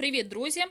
Привіт, друзі!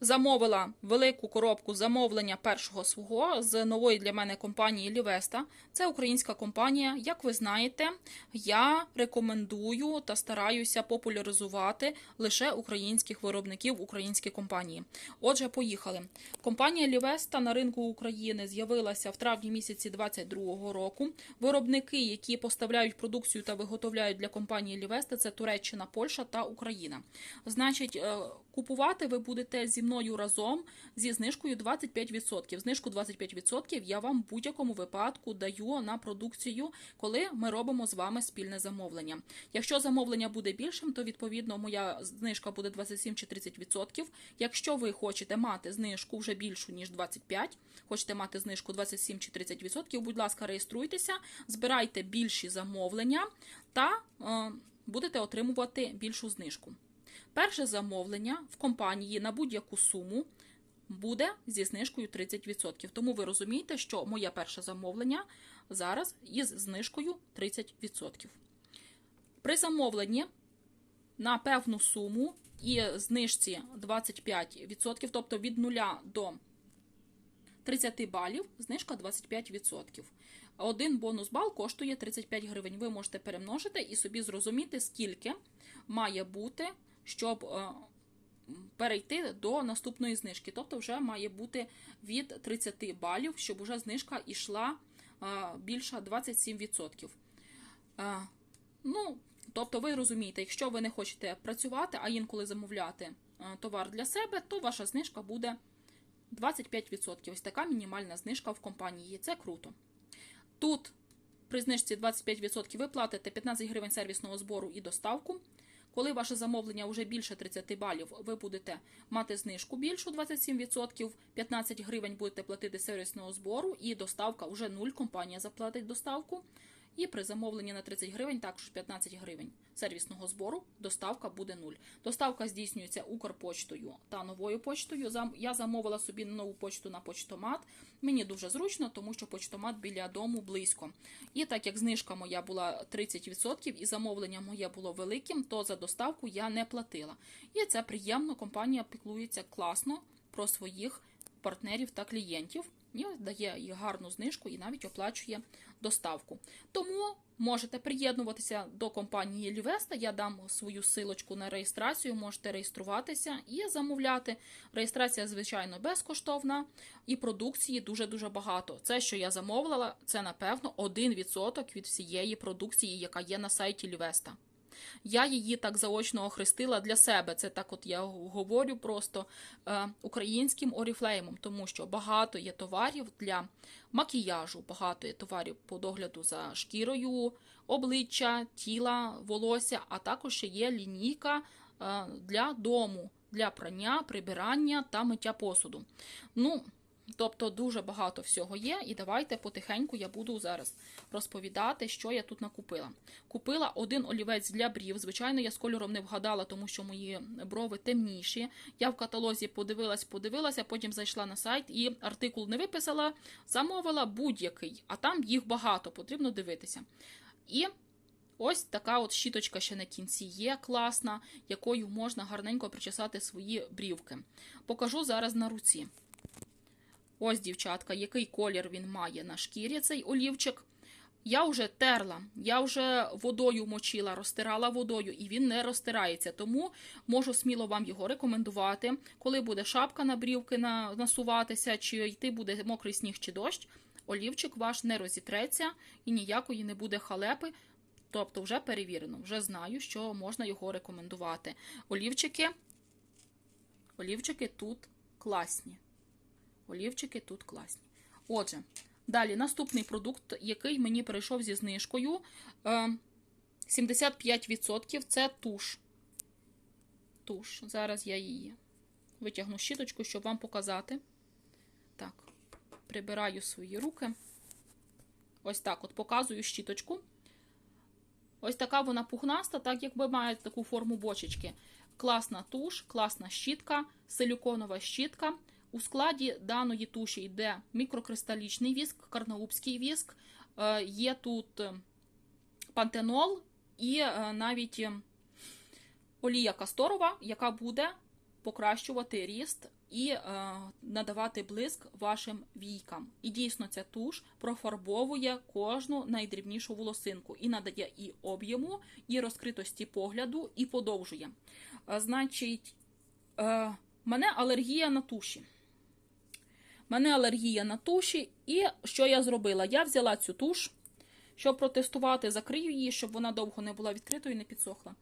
Замовила велику коробку замовлення першого свого з нової для мене компанії Лівеста. Це українська компанія. Як ви знаєте, я рекомендую та стараюся популяризувати лише українських виробників, українські компанії. Отже, поїхали. Компанія Лівеста на ринку України з'явилася в травні місяці 2022 року. Виробники, які поставляють продукцію та виготовляють для компанії Лівеста, це Туреччина, Польща та Україна. Значить, е, купувати ви будете зі мною разом зі знижкою 25%. Знижку 25% я вам в будь-якому випадку даю на продукцію, коли ми робимо з вами спільне замовлення. Якщо замовлення буде більшим, то відповідно моя знижка буде 27 чи 30%. Якщо ви хочете мати знижку вже більшу ніж 25, хочете мати знижку 27 чи 30%, будь ласка, реєструйтеся, збирайте більші замовлення та е, будете отримувати більшу знижку. Перше замовлення в компанії на будь-яку суму буде зі знижкою 30%. Тому ви розумієте, що моє перше замовлення зараз із знижкою 30%. При замовленні на певну суму і знижці 25%, тобто від 0 до 30 балів, знижка 25%. Один бонус бал коштує 35 гривень. Ви можете перемножити і собі зрозуміти, скільки має бути щоб е, перейти до наступної знижки. Тобто, вже має бути від 30 балів, щоб вже знижка йшла е, більша 27%. Е, ну, Тобто, ви розумієте, якщо ви не хочете працювати, а інколи замовляти товар для себе, то ваша знижка буде 25%. Ось така мінімальна знижка в компанії. Це круто. Тут при знижці 25% ви платите 15 гривень сервісного збору і доставку. Коли ваше замовлення вже більше 30 балів, ви будете мати знижку більшу 27%, 15 гривень будете платити сервісного збору, і доставка вже 0, компанія заплатить доставку. І при замовленні на 30 гривень, також 15 гривень сервісного збору, доставка буде 0. Доставка здійснюється Укрпочтою та новою почтою. Я замовила собі нову почту на почтомат. Мені дуже зручно, тому що почтомат біля дому близько. І так як знижка моя була 30% і замовлення моє було великим, то за доставку я не платила. І це приємно, компанія піклується класно про своїх партнерів та клієнтів і дає їй гарну знижку і навіть оплачує доставку. Тому можете приєднуватися до компанії Лівеста. Я дам свою силочку на реєстрацію, можете реєструватися і замовляти. Реєстрація, звичайно, безкоштовна, і продукції дуже-дуже багато. Це, що я замовила, це напевно 1% від всієї продукції, яка є на сайті Лівеста. Я її так заочно охрестила для себе. Це так, от я говорю просто е, українським оріфлеймом, тому що багато є товарів для макіяжу, багато є товарів по догляду за шкірою, обличчя, тіла, волосся, а також ще є лінійка е, для дому, для прання, прибирання та миття посуду. Ну, Тобто дуже багато всього є, і давайте потихеньку я буду зараз розповідати, що я тут накупила. Купила один олівець для брів. Звичайно, я з кольором не вгадала, тому що мої брови темніші. Я в каталозі подивилась, подивилася, потім зайшла на сайт і артикул не виписала, замовила будь-який, а там їх багато, потрібно дивитися. І ось така от щіточка ще на кінці є, класна, якою можна гарненько причесати свої брівки. Покажу зараз на руці. Ось, дівчатка, який колір він має на шкірі цей олівчик. Я вже терла, я вже водою мочила, розтирала водою, і він не розтирається. Тому можу сміло вам його рекомендувати. Коли буде шапка на брівки насуватися, чи йти буде мокрий сніг чи дощ, олівчик ваш не розітреться і ніякої не буде халепи. Тобто, вже перевірено, вже знаю, що можна його рекомендувати. Олівчики, олівчики тут класні. Олівчики тут класні. Отже, далі наступний продукт, який мені перейшов зі знижкою 75% е, це туш. Туш. Зараз я її витягну щіточку, щоб вам показати. Так, прибираю свої руки. Ось так от показую щіточку. Ось така вона пухнаста, так як ви маєте таку форму бочечки. Класна туш, класна щітка, силіконова щітка. У складі даної туші йде мікрокристалічний віск, карнаубський віск, е, є тут е, пантенол і е, навіть олія касторова, яка буде покращувати ріст і надавати блиск вашим війкам. І дійсно ця туш профарбовує кожну найдрібнішу волосинку і надає і об'єму, і розкритості погляду, і подовжує. Значить, мене алергія на туші. Мене алергія на туші, і що я зробила? Я взяла цю туш, щоб протестувати, закрию її, щоб вона довго не була відкритою і не підсохла.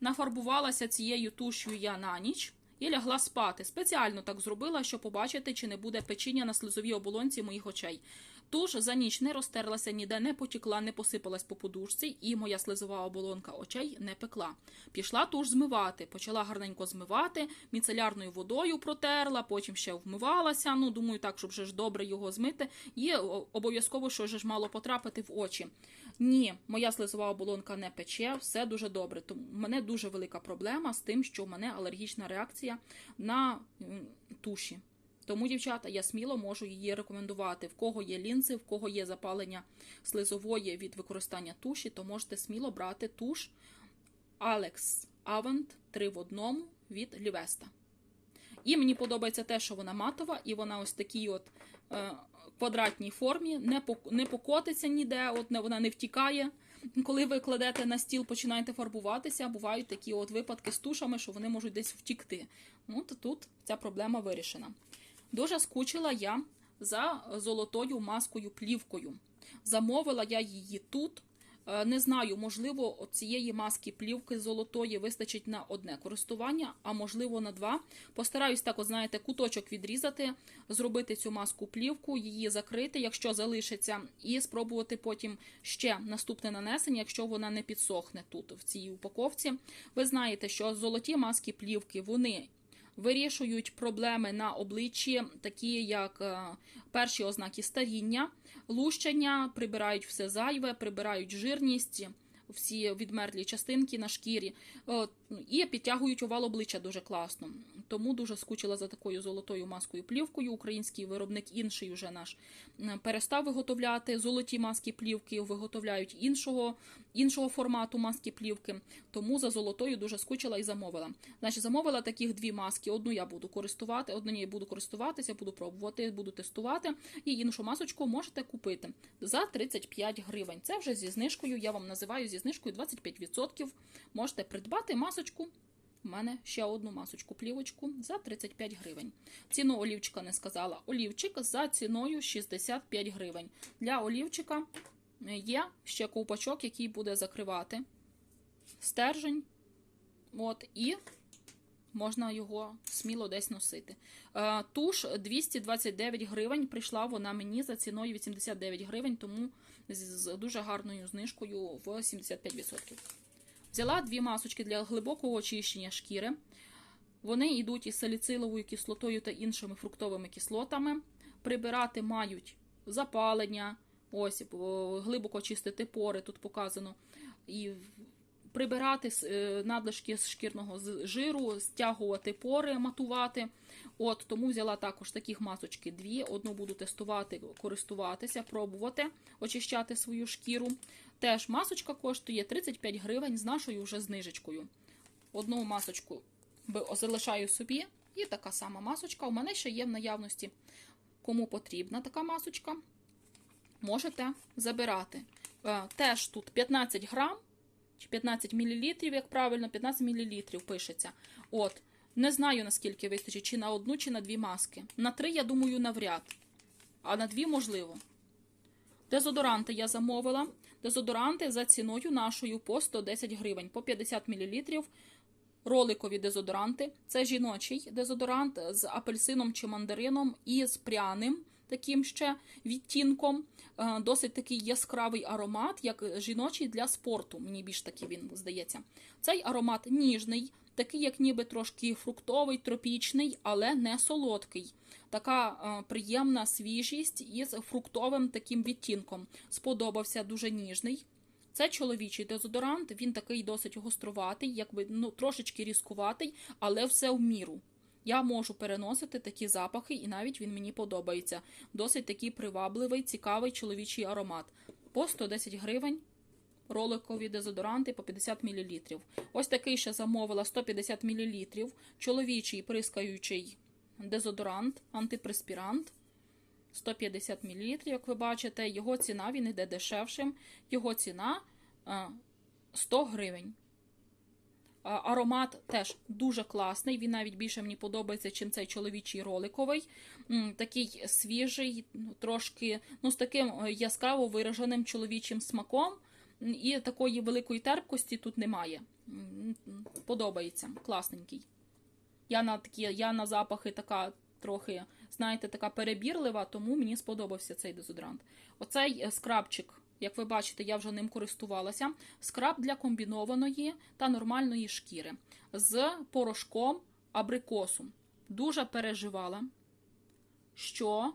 Нафарбувалася цією туш'ю я на ніч і лягла спати. Спеціально так зробила, щоб побачити, чи не буде печіння на слизовій оболонці моїх очей. Туш за ніч не розтерлася ніде, не потікла, не посипалась по подушці, і моя слизова оболонка очей не пекла. Пішла туш змивати, почала гарненько змивати, міцелярною водою протерла, потім ще вмивалася. Ну, думаю, так, щоб вже ж добре його змити. І обов'язково, що ж мало потрапити в очі. Ні, моя слизова оболонка не пече, все дуже добре. Тому в мене дуже велика проблема з тим, що в мене алергічна реакція на туші. Тому, дівчата, я сміло можу її рекомендувати. В кого є лінзи, в кого є запалення слизової від використання туші, то можете сміло брати туш Alex Avent 3 в одному від Лівеста. І мені подобається те, що вона матова, і вона ось такій от е, квадратній формі, не, не покотиться ніде, от не, вона не втікає. Коли ви кладете на стіл, починаєте фарбуватися, бувають такі от випадки з тушами, що вони можуть десь втікти. Ну, то тут ця проблема вирішена. Дуже скучила я за золотою маскою плівкою. Замовила я її тут. Е, Не знаю, можливо, цієї маски плівки золотої вистачить на одне користування, а можливо на два. Постараюсь так, от, знаєте, куточок відрізати, зробити цю маску плівку, її закрити, якщо залишиться, і спробувати потім ще наступне нанесення, якщо вона не підсохне тут в цій упаковці. Ви знаєте, що золоті маски плівки вони вирішують проблеми на обличчі, такі як е, перші ознаки старіння, лущення, прибирають все зайве, прибирають жирність. Всі відмерлі частинки на шкірі і підтягують овал обличчя дуже класно. Тому дуже скучила за такою золотою маскою плівкою. Український виробник інший уже наш перестав виготовляти золоті маски плівки, виготовляють іншого, іншого формату маски плівки. Тому за золотою дуже скучила і замовила. Значить, замовила таких дві маски. Одну я буду користувати, одну я буду користуватися, буду пробувати, буду тестувати. І іншу масочку можете купити за 35 гривень. Це вже зі знижкою. Я вам називаю зі знижкою 25%. Можете придбати масочку. У мене ще одну масочку плівочку за 35 гривень. Ціну олівчика не сказала. Олівчик за ціною 65 гривень. Для олівчика є ще ковпачок, який буде закривати стержень. От, і можна його сміло десь носити. Е, Туш 229 гривень. Прийшла вона мені за ціною 89 гривень, тому з дуже гарною знижкою в 75%. Взяла дві масочки для глибокого очищення шкіри. Вони йдуть із саліциловою кислотою та іншими фруктовими кислотами. Прибирати мають запалення, ось глибоко чистити пори, тут показано. І прибирати е, надлишки з шкірного жиру, стягувати пори, матувати. От тому взяла також таких масочки дві. Одну буду тестувати, користуватися, пробувати очищати свою шкіру. Теж масочка коштує 35 гривень з нашою вже знижечкою. Одну масочку залишаю собі, і така сама масочка. У мене ще є в наявності. Кому потрібна така масочка, можете забирати. Е, Теж тут 15 грам чи 15 мл, як правильно, 15 мл пишеться. От. Не знаю, наскільки вистачить, чи на одну, чи на дві маски. На три, я думаю, навряд. А на дві можливо. Дезодоранти я замовила. Дезодоранти за ціною нашою по 110 гривень, по 50 мл. Роликові дезодоранти. Це жіночий дезодорант з апельсином чи мандарином і з пряним таким ще відтінком. Е, Досить такий яскравий аромат, як жіночий для спорту. Мені більш такий він здається. Цей аромат ніжний, такий, як ніби трошки фруктовий, тропічний, але не солодкий. Така е, приємна свіжість із фруктовим таким відтінком. Сподобався дуже ніжний. Це чоловічий дезодорант, він такий досить гоструватий, якби ну трошечки різкуватий, але все в міру. Я можу переносити такі запахи, і навіть він мені подобається. Досить такий привабливий, цікавий чоловічий аромат. По 110 гривень роликові дезодоранти по 50 мл. Ось такий ще замовила 150 мл. Чоловічий прискаючий дезодорант, антипреспірант. 150 мл, як ви бачите, його ціна він йде дешевшим. Його ціна 100 гривень. А, Аромат теж дуже класний. Він навіть більше мені подобається, чим цей чоловічий роликовий. Такий свіжий, ну, трошки ну, з таким е, яскраво вираженим чоловічим смаком. І такої великої терпкості тут немає. Подобається, класненький. Я на такі, я на запахи така трохи, знаєте, така перебірлива, тому мені сподобався цей дезодорант. Оцей е, скрабчик, як ви бачите, я вже ним користувалася. Скраб для комбінованої та нормальної шкіри з порошком абрикосу. Дуже переживала, що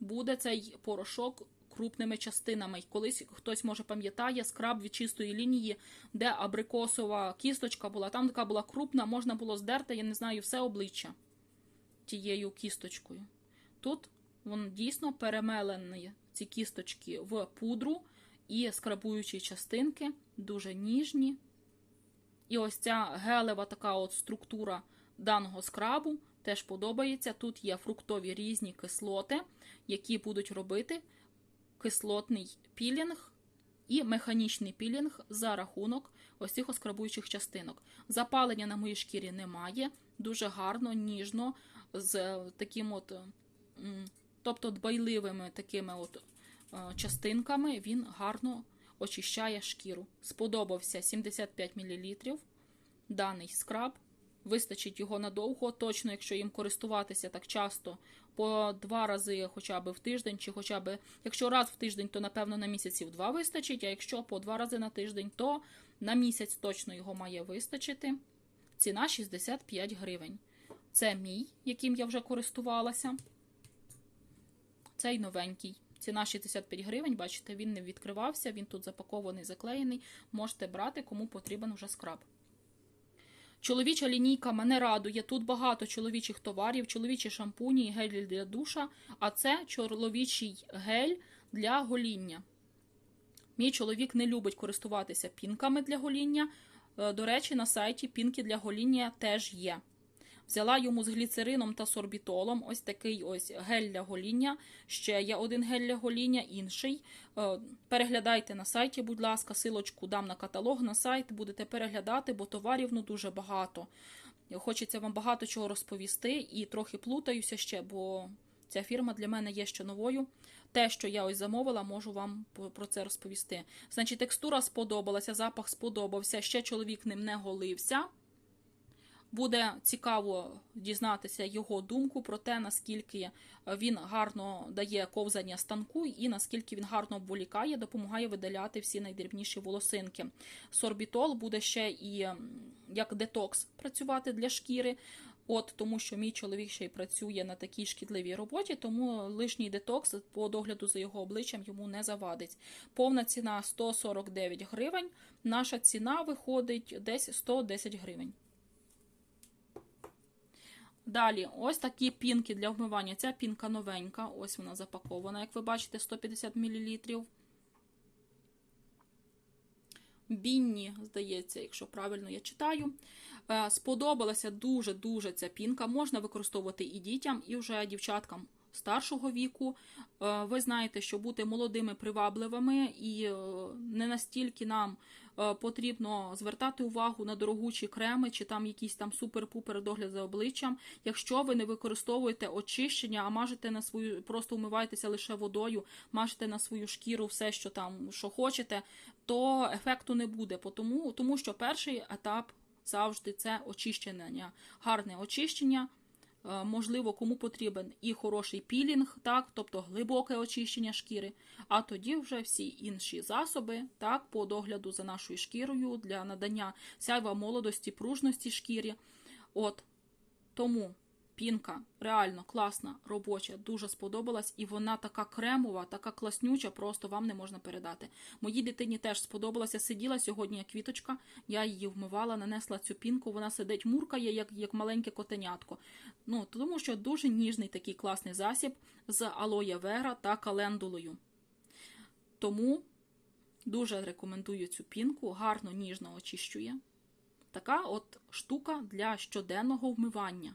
буде цей порошок крупними частинами. Колись хтось може пам'ятає скраб від чистої лінії, де абрикосова кісточка була. Там така була крупна, можна було здерти, я не знаю, все обличчя тією кісточкою. Тут він дійсно перемелені ці кісточки в пудру і скрабуючі частинки, дуже ніжні. І ось ця гелева така от структура даного скрабу теж подобається. Тут є фруктові різні кислоти, які будуть робити кислотний пілінг і механічний пілінг за рахунок ось цих оскрабуючих частинок. Запалення на моїй шкірі немає, дуже гарно, ніжно, з таким от, тобто дбайливими такими от частинками він гарно очищає шкіру. Сподобався 75 мл даний скраб. Вистачить його надовго, точно, якщо їм користуватися так часто, по два рази хоча б в тиждень, чи хоча б, якщо раз в тиждень, то напевно на місяців два вистачить, а якщо по два рази на тиждень, то на місяць точно його має вистачити. Ціна 65 гривень. Це мій, яким я вже користувалася. Цей новенький. Ціна 65 гривень, бачите, він не відкривався, він тут запакований, заклеєний. Можете брати, кому потрібен вже скраб. Чоловіча лінійка мене радує. Тут багато чоловічих товарів, чоловічі шампуні і гель для душа, а це чоловічий гель для гоління. Мій чоловік не любить користуватися пінками для гоління. Е, До речі, на сайті пінки для гоління теж є. Взяла йому з гліцерином та сорбітолом ось такий ось гель для гоління. Ще є один гель для гоління, інший. Е, Переглядайте на сайті, будь ласка, силочку дам на каталог на сайт, будете переглядати, бо товарів ну дуже багато. Хочеться вам багато чого розповісти і трохи плутаюся ще, бо ця фірма для мене є ще новою. Те, що я ось замовила, можу вам про це розповісти. Значить, текстура сподобалася, запах сподобався, ще чоловік ним не голився. Буде цікаво дізнатися його думку про те, наскільки він гарно дає ковзання станку і наскільки він гарно обволікає, допомагає видаляти всі найдрібніші волосинки. Сорбітол буде ще і як детокс працювати для шкіри. От тому, що мій чоловік ще й працює на такій шкідливій роботі, тому лишній детокс по догляду за його обличчям йому не завадить. Повна ціна 149 гривень. Наша ціна виходить десь 110 гривень. Далі, ось такі пінки для вмивання. Ця пінка новенька, ось вона запакована, як ви бачите, 150 мл. Бінні, здається, якщо правильно я читаю. Е, Сподобалася дуже-дуже ця пінка. Можна використовувати і дітям, і вже дівчаткам старшого віку. Е, Ви знаєте, що бути молодими привабливими і е, не настільки нам е, потрібно звертати увагу на дорогучі креми чи там якийсь там супер-пупер догляд за обличчям. Якщо ви не використовуєте очищення, а мажете на свою, просто вмиваєтеся лише водою, мажете на свою шкіру все, що там що хочете, то ефекту не буде. Тому, тому що перший етап завжди це очищення, гарне очищення. Е, Можливо, кому потрібен і хороший пілінг, так, тобто глибоке очищення шкіри, а тоді вже всі інші засоби, так, по догляду за нашою шкірою для надання сяйва молодості, пружності шкірі. От тому пінка реально класна, робоча, дуже сподобалась, і вона така кремова, така класнюча, просто вам не можна передати. Моїй дитині теж сподобалася. Сиділа сьогодні як квіточка, я її вмивала, нанесла цю пінку, вона сидить, муркає, як, як маленьке котенятко. Ну, тому що дуже ніжний такий класний засіб з алоє вера та календулою. Тому Дуже рекомендую цю пінку, гарно ніжно очищує. Така от штука для щоденного вмивання.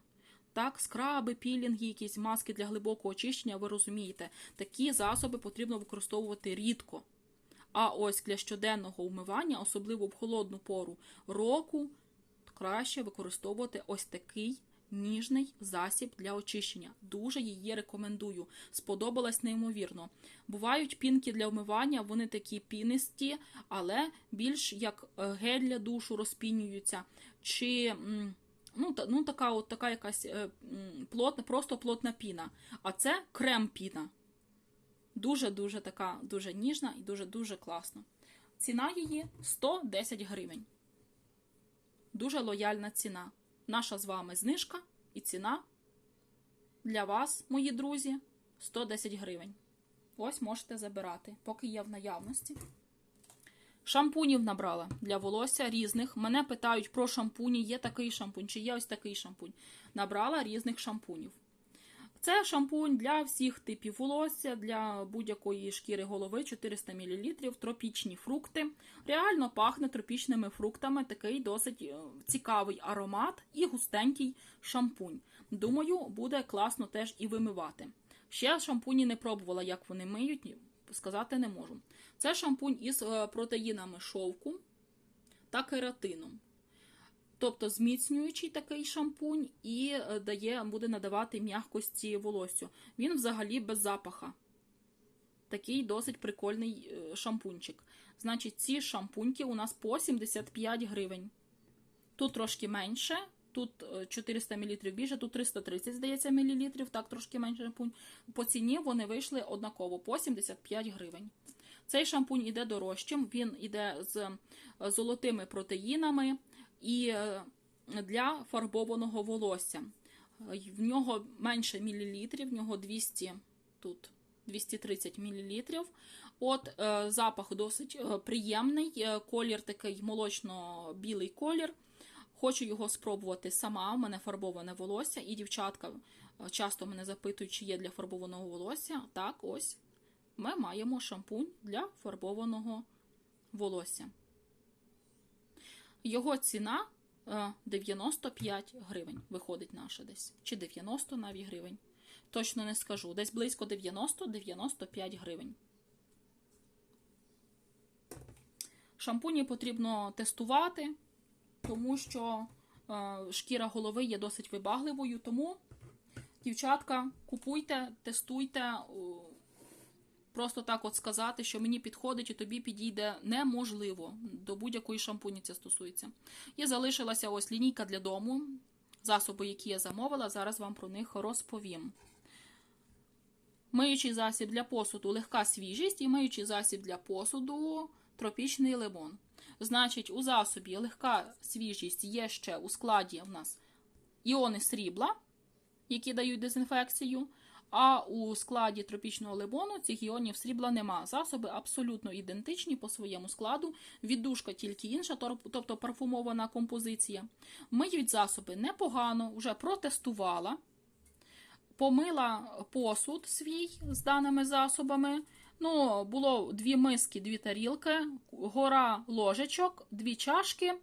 Так, скраби, пілінги, якісь маски для глибокого очищення, ви розумієте, такі засоби потрібно використовувати рідко. А ось для щоденного вмивання, особливо в холодну пору року, краще використовувати ось такий ніжний засіб для очищення. Дуже її рекомендую. Сподобалась неймовірно. Бувають пінки для вмивання, вони такі пінисті, але більш як е, гель для душу розпінюються. Чи ну, та, ну така от така якась е, плотна, просто плотна піна. А це крем-піна. Дуже-дуже така, дуже ніжна і дуже-дуже класна. Ціна її 110 гривень. Дуже лояльна ціна. Наша з вами знижка і ціна для вас, мої друзі, 110 гривень. Ось можете забирати, поки є в наявності. Шампунів набрала для волосся різних. Мене питають про шампуні, є такий шампунь, чи є ось такий шампунь. Набрала різних шампунів. Це шампунь для всіх типів волосся, для будь-якої шкіри голови 400 мл, тропічні фрукти. Реально пахне тропічними фруктами, такий досить е, цікавий аромат і густенький шампунь. Думаю, буде класно теж і вимивати. Ще шампуні не пробувала, як вони миють, сказати не можу. Це шампунь із е, протеїнами шовку та кератином. Тобто зміцнюючий такий шампунь і е, дає, буде надавати м'якості волоссю. Він взагалі без запаха. Такий досить прикольний е, шампунчик. Значить, ці шампуньки у нас по 75 гривень. Тут трошки менше, тут е, 400 мл більше, тут 330, здається, мл, так трошки менше шампунь. По ціні вони вийшли однаково по 75 гривень. Цей шампунь іде дорожчим, він іде з е, золотими протеїнами і е, для фарбованого волосся. Е, В нього менше мілілітрів, в нього 200, тут 230 мілілітрів. От е, запах досить е, приємний, е, колір такий молочно-білий колір. Хочу його спробувати сама. У мене фарбоване волосся, і дівчатка е, часто мене запитують, чи є для фарбованого волосся. Так, ось ми маємо шампунь для фарбованого волосся. Його ціна е, 95 гривень. Виходить наша десь. Чи 90 навіть гривень. Точно не скажу. Десь близько 90-95 гривень. Шампуні потрібно тестувати, тому що е, шкіра голови є досить вибагливою. Тому, дівчатка, купуйте, тестуйте. Просто так от сказати, що мені підходить і тобі підійде неможливо. До будь-якої шампуні це стосується. І залишилася ось лінійка для дому, засоби, які я замовила. Зараз вам про них розповім. Миючий засіб для посуду легка свіжість і миючий засіб для посуду тропічний лимон. Значить, у засобі легка свіжість є ще у складі в нас іони срібла, які дають дезінфекцію. А у складі тропічного лимону цих іонів срібла нема. Засоби абсолютно ідентичні по своєму складу. Віддушка тільки інша, тобто парфумована композиція. Миють засоби непогано, вже протестувала. Помила посуд свій з даними засобами. Ну, було дві миски, дві тарілки, гора ложечок, дві чашки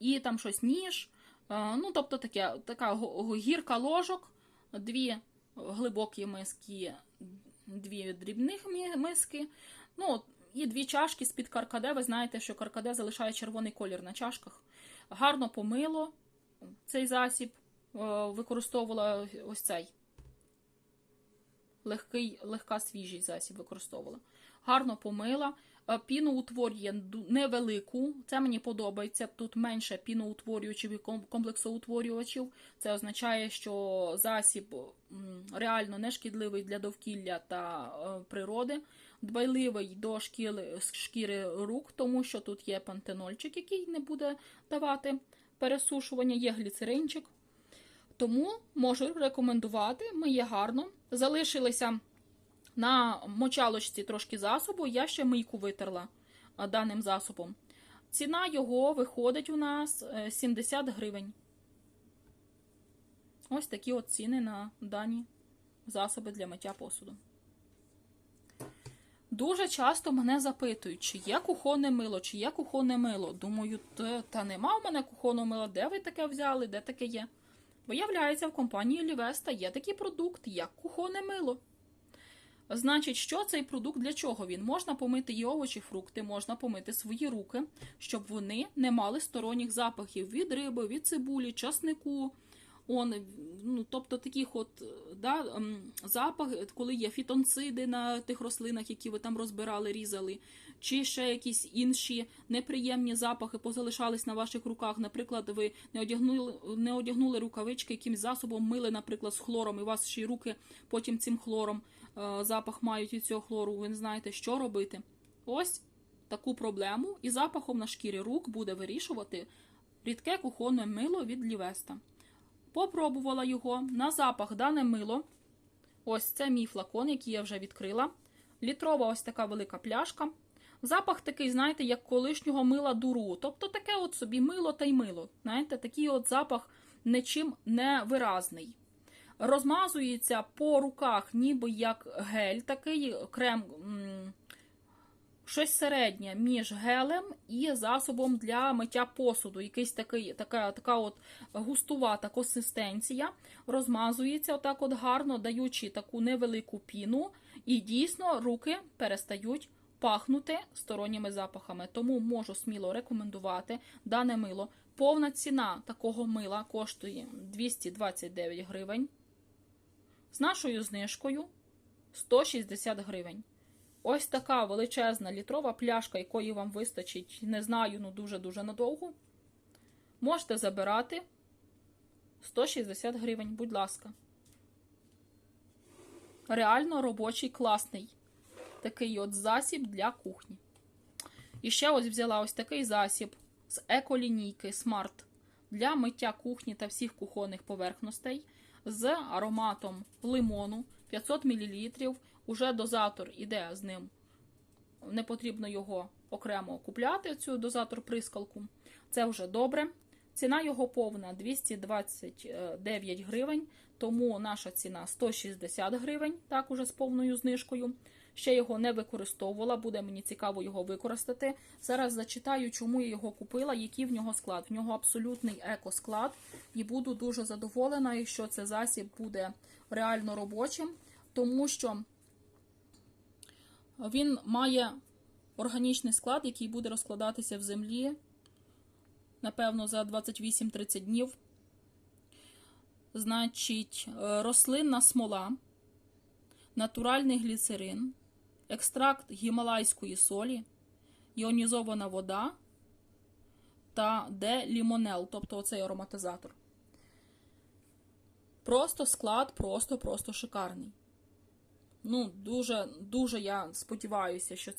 і там щось ніж. Е, Ну, тобто таке, така гірка ложок, дві глибокі миски, дві дрібних миски. Ну, і дві чашки з-під каркаде. Ви знаєте, що каркаде залишає червоний колір на чашках. Гарно помило цей засіб, е, використовувала ось цей легкий, легка свіжий засіб використовувала. Гарно помила. Е, Піну утворює невелику. Це мені подобається. Тут менше піноутворювачів і комплексоутворювачів. Це означає, що засіб реально не шкідливий для довкілля та е, природи. Дбайливий до шкіри, шкіри рук, тому що тут є пантенольчик, який не буде давати пересушування, є гліцеринчик. Тому можу рекомендувати, миє гарно. Залишилися на мочалочці трошки засобу, я ще мийку витерла даним засобом. Ціна його виходить у нас е, 70 гривень. Ось такі от ціни на дані засоби для миття посуду. Дуже часто мене запитують, чи є кухонне мило, чи є кухонне мило. Думаю, та нема в мене кухонного мила, де ви таке взяли, де таке є? Виявляється, в компанії Лівеста є такий продукт, як кухонне мило. Значить, що цей продукт для чого він? Можна помити і овочі, фрукти, можна помити свої руки, щоб вони не мали сторонніх запахів від риби, від цибулі, часнику. Он, ну, тобто таких от да, запах, коли є фітонциди на тих рослинах, які ви там розбирали, різали, чи ще якісь інші неприємні запахи позалишались на ваших руках. Наприклад, ви не одягнули, не одягнули рукавички якимсь засобом, мили, наприклад, з хлором, і ваші руки потім цим хлором е, запах мають від цього хлору. Ви не знаєте, що робити. Ось таку проблему і запахом на шкірі рук буде вирішувати рідке кухонне мило від Лівеста. Попробувала його на запах дане мило. Ось це мій флакон, який я вже відкрила. Літрова ось така велика пляшка. Запах такий, знаєте, як колишнього мила дуру. Тобто таке от собі мило та й мило. Знаєте, такий от запах нічим не виразний. Розмазується по руках, ніби як гель, такий крем. Щось середнє між гелем і засобом для миття посуду. Якийсь такий, така, така от густувата консистенція. Розмазується отак от гарно, даючи таку невелику піну, і дійсно руки перестають пахнути сторонніми запахами. Тому можу сміло рекомендувати дане мило. Повна ціна такого мила коштує 229 гривень. З нашою знижкою 160 гривень. Ось така величезна літрова пляшка, якої вам вистачить, не знаю, ну дуже-дуже надовго. Можете забирати 160 гривень, будь ласка. Реально робочий, класний. Такий от засіб для кухні. І ще ось взяла ось такий засіб з еколінійки Smart для миття кухні та всіх кухонних поверхностей з ароматом лимону 500 мл. Уже дозатор іде з ним. Не потрібно його окремо купляти, цю дозатор прискалку. Це вже добре. Ціна його повна 229 гривень, тому наша ціна 160 гривень, так уже з повною знижкою. Ще його не використовувала, буде мені цікаво його використати. Зараз зачитаю, чому я його купила, який в нього склад. В нього абсолютний екосклад, і буду дуже задоволена, якщо цей засіб буде реально робочим, тому що він має органічний склад, який буде розкладатися в землі, напевно, за 28-30 днів. Значить, е, рослинна смола, натуральний гліцерин, екстракт гімалайської солі, іонізована вода та де-лімонел, тобто оцей ароматизатор. Просто склад, просто-просто шикарний. Ну, дуже, дуже я сподіваюся, що